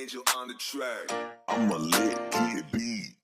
Angel on the track. I'm a lit kid beat.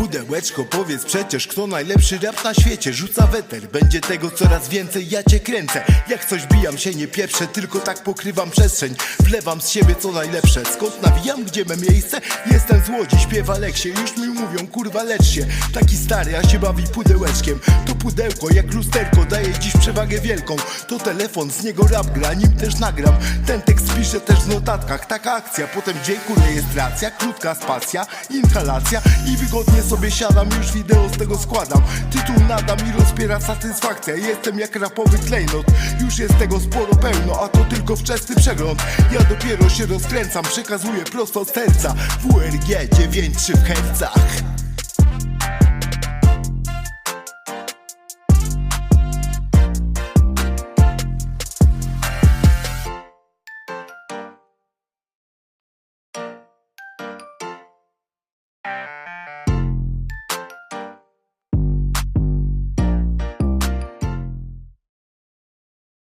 Pudełeczko, powiedz przecież, kto najlepszy rap na świecie. Rzuca weter, będzie tego coraz więcej, ja cię kręcę. Jak coś bijam się, nie pieprzę, tylko tak pokrywam przestrzeń. Wlewam z siebie co najlepsze, skąd nawijam, gdzie me miejsce? Jestem z Łodzi, śpiewa Leksie, już mi mówią, kurwa lecz się. Taki stary, a się bawi pudełeczkiem. To pudełko, jak lusterko, daje dziś przewagę wielką. To telefon, z niego rap gra, nim też nagram. Ten tekst piszę też w notatkach, taka akcja. Potem dzięku rejestracja, krótka spacja, inhalacja. I wygodnie sobie siadam, już wideo z tego składam. Tytuł nadam i rozpiera satysfakcja. Jestem jak rapowy klejnot, już jest tego sporo pełno A to tylko wczesny przegląd. Ja dopiero się rozkręcam, przekazuję prosto z serca. WRG 9.3 w hercach